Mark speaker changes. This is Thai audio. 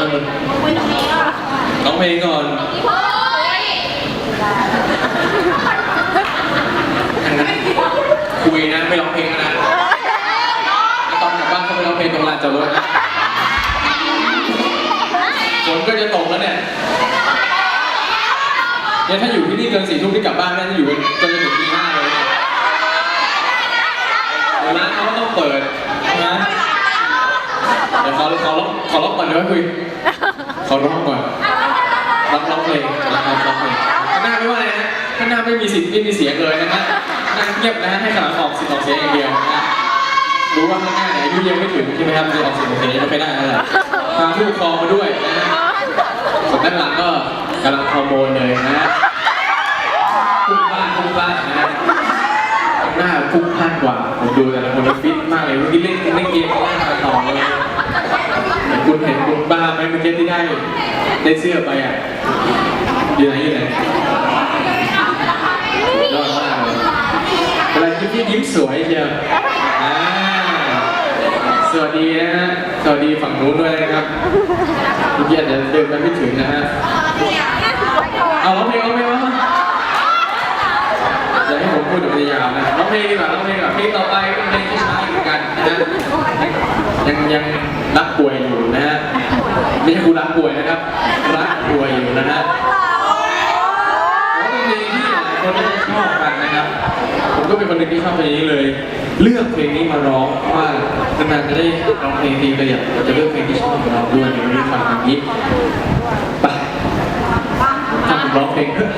Speaker 1: ร้องเพลงก่อนอันนั้นคุยนะไม่ร้องเพลงนะตอนกลับบ้านก็ไปร้องเพลงตรงลานจอดรถนะฝนก็จะตกแล้วเนี่ยเนี่ยถ้าอยู่ที่นี่เกินสี่ทุ่มที่กลับบ้านน่าจะอยู่จนถึงตีห้าเลยเนี่ยเดี๋ยวร้านเขาก็ต้องเปิดนะ เดี๋ยวขอ ขอร้องขอร้องก่อนเดี๋ยวค่อยคุยขอร้องก่อนร้องร้องเพลงนะครับร้องเพลงข้างหน้าไม่ว่าอะไรนะข้างหน้าไม่มีสิทธิ์ไม่มีเสียงเลยนะฮะนั่งเงียบนะฮะให้ขางหลังออกสิทธิ์ออกเสียงอย่างเดียวนะฮะรู้ว่าข้างหน้าเนี่ยอายุยังไม่ถึงใช่ไหมครับจะออกสิทธิ์ออกเสียงยังไม่ได้นั่นแหละพาผู้ปกครองมาด้วยนะฮะส่วนด้านหลังก็กำลังฮอร์โมนเลยนะฮะพุ่งพล่านพุ่งพล่านนะฮะข้างหน้าพุ่งพล่านกว่าผมดูแต่ละคนฟิตมากเลยเมื่อกี้เล่นเล่นเกมข้างหน้าต่อเลย คุณเห็นคุณบ้าไหม เมื่อกี้ที่ได้ได้เสื้อไปอะอยู่ไหนอยู่ไหนยอดมากเลยเวลายิ้มที่ยิ้มสวยเชียวสวัสดีนะฮะ สวัสดีฝั่งนู้นด้วยนะครับเมื่อกี้อาจจะเดินไปไม่ถึงนะฮะ เอาร้องเพลงร้องเพลงร้อเพลงอย่าให้ผมพูดเดี๋ยวนจะยาวนะร้องเพลงดีกว่าร้องเพลงดีกว่าเพลงต่อไปเป็นเพลงที่ช้าเหมือนกันนะยังยังรักป่วยอยู่นะฮะ ไม่ใช่กูรักป่วยนะครับ รักป่วยอยู่นะฮะเพราะเพลงที่หลายคนน่าจะชอบกันนะครับ ผมก็เป็นคนหนึ่งที่ชอบเพลงนี้เลย เลือกเพลงนี้มาร้องว่านานๆจะได้ร้องเพลงดีก็อยากจะเลือกเพลงที่ชอบของเราด้วยในวันนี้ฟังอย่างนี้ไปทำร้องเพลงเถอะ